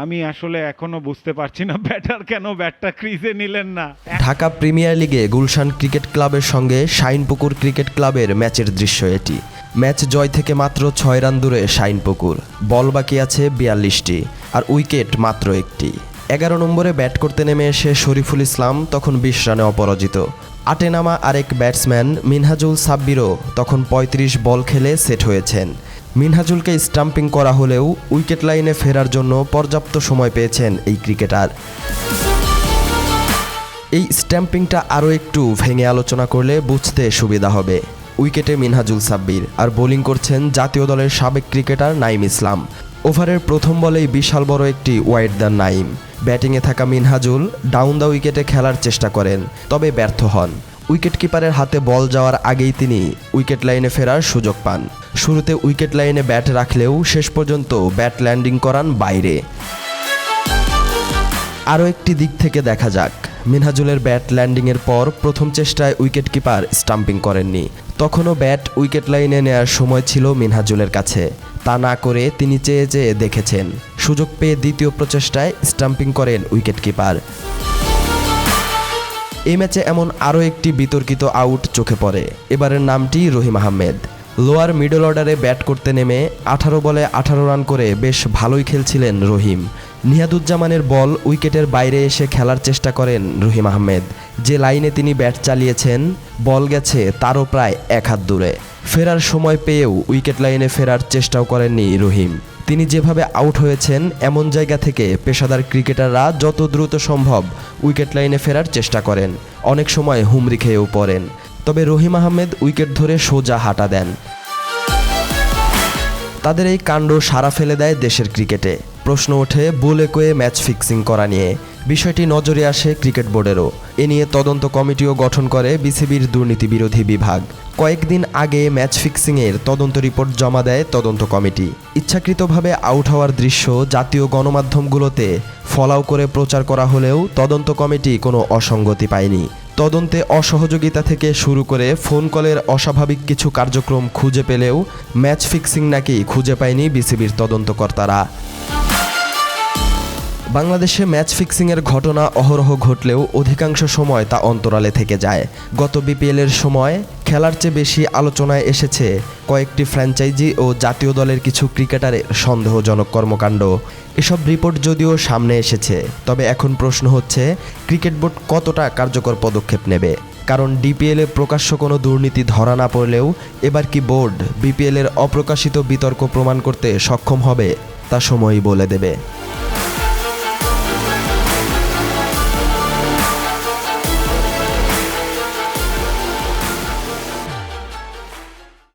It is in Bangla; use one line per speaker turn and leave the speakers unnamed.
আমি আসলে এখনও বুঝতে পারছি না ব্যাটার কেন ব্যাটটা ক্রিজে নিলেন না।
ঢাকা প্রিমিয়ার লিগে গুলশান ক্রিকেট ক্লাবের সঙ্গে শাইনপুকুর ক্রিকেট ক্লাবের ম্যাচের দৃশ্য এটি। ম্যাচ জয় থেকে মাত্র ছয় রান দূরে শাইনপুকুর। বল বাকি আছে বিয়াল্লিশটি, আর উইকেট মাত্র একটি। এগারো নম্বরে ব্যাট করতে নেমে এসে শরীফুল ইসলাম তখন বিশ রানে অপরাজিত। আটে নামা আরেক ব্যাটসম্যান মিনহাজুল সাব্বিরও তখন ৩৫ বল খেলে সেট হয়েছেন। মিনহাজুলকে স্টাম্পিং করা হলেও উইকেট লাইনে ফেরার জন্য পর্যাপ্ত সময় পেয়েছেন এই ক্রিকেটার। এই স্ট্যাম্পিংটা আরও একটু ভেঙে আলোচনা করলে বুঝতে সুবিধা হবে। উইকেটে মিনহাজুল সাব্বির আর বোলিং করছেন জাতীয় দলের সাবেক ক্রিকেটার নাইম ইসলাম। ওভারের প্রথম বলেই বিশাল বড় একটি ওয়াইড দ্য নাইম। ব্যাটিংয়ে থাকা মিনহাজুল ডাউন দ্য উইকেটে খেলার চেষ্টা করেন, তবে ব্যর্থ হন। উইকেট কিপারের হাতে বল যাওয়ার আগেই তিনি উইকেট লাইনে ফেরার সুযোগ পান। শুরুতে উইকেট লাইনে ব্যাট রাখলেও শেষ পর্যন্ত ব্যাট ল্যান্ডিং করান বাইরে। আরও একটি দিক থেকে দেখা যাক। মিনহাজুলের ব্যাট ল্যান্ডিংয়ের পর প্রথম চেষ্টায় উইকেট কিপার স্টাম্পিং করেননি। তখনও ব্যাট উইকেট লাইনে নেয়ার সময় ছিল মিনহাজুলের কাছে। তা না করে তিনি চেয়ে চেয়ে দেখেছেন। সুযোগ পেয়ে দ্বিতীয় প্রচেষ্টায় স্টাম্পিং করেন উইকেট কিপার। এই ম্যাচে এমন আরও একটি বিতর্কিত আউট চোখে পড়ে। এবারের নামটি রহিম আহমেদ। লোয়ার মিডল অর্ডারে ব্যাট করতে নেমে আঠারো বলে আঠারো রান করে বেশ ভালোই খেলছিলেন রহিম। নিহাদুজ্জামানের বল উইকেটের বাইরে এসে খেলার চেষ্টা করেন রহিম আহমেদ। যে লাইনে তিনি ব্যাট চালিয়েছেন, বল গেছে তারও প্রায় এক হাত দূরে। ফেরার সময় পেয়েও উইকেট লাইনে ফেরার চেষ্টাও করেননি রহিম। তিনি যেভাবে আউট হয়েছেন, এমন জায়গা থেকে পেশাদার ক্রিকেটাররা যত দ্রুত সম্ভব উইকেট লাইনে ফেরার চেষ্টা করেন। অনেক সময় হুমড়ি খেয়েও পড়েন। তবে রহিম আহমেদ উইকেট ধরে সোজা হাঁটা দেন। তাদের এই কাণ্ড সারা ফেলে দেয় দেশের ক্রিকেটে। প্রশ্ন ওঠে, বুলে কয়ে ম্যাচ ফিক্সিং করা নিয়ে। বিষয়টি নজরে আসে ক্রিকেট বোর্ডেরও। এ নিয়ে তদন্ত কমিটিও গঠন করে বিসিবির দুর্নীতি বিরোধী বিভাগ। কয়েকদিন আগে ম্যাচ ফিক্সিংয়ের তদন্ত রিপোর্ট জমা দেয় তদন্ত কমিটি। ইচ্ছাকৃতভাবে আউট হওয়ার দৃশ্য জাতীয় গণমাধ্যমগুলোতে ফলাও করে প্রচার করা হলেও তদন্ত কমিটি কোনো অসঙ্গতি পায়নি। তদন্তে অসহযোগিতা থেকে শুরু করে ফোন কলের অস্বাভাবিক কিছু কার্যক্রম খুঁজে পেলেও ম্যাচ ফিক্সিং নাকি খুঁজে পায়নি বিসিবির তদন্তকর্তারা। বাংলাদেশে ম্যাচ ফিক্সিংয়ের ঘটনা অহরহ ঘটলেও অধিকাংশ সময় তা অন্তরালে থেকে যায়। গত বিপিএলের সময় খেলার চেয়ে বেশি আলোচনায় এসেছে কয়েকটি ফ্র্যাঞ্চাইজি ও জাতীয় দলের কিছু ক্রিকেটারের সন্দেহজনক কর্মকাণ্ড। এসব রিপোর্ট যদিও সামনে এসেছে, তবে এখন প্রশ্ন হচ্ছে, ক্রিকেট বোর্ড কতটা কার্যকর পদক্ষেপ নেবে? কারণ ডিপিএলে প্রকাশ্য কোনো দুর্নীতি ধরা না পড়লেও এবার কি বোর্ড বিপিএলের অপ্রকাশিত বিতর্ক প্রমাণ করতে সক্ষম হবে, তা সময়ই বলে দেবে।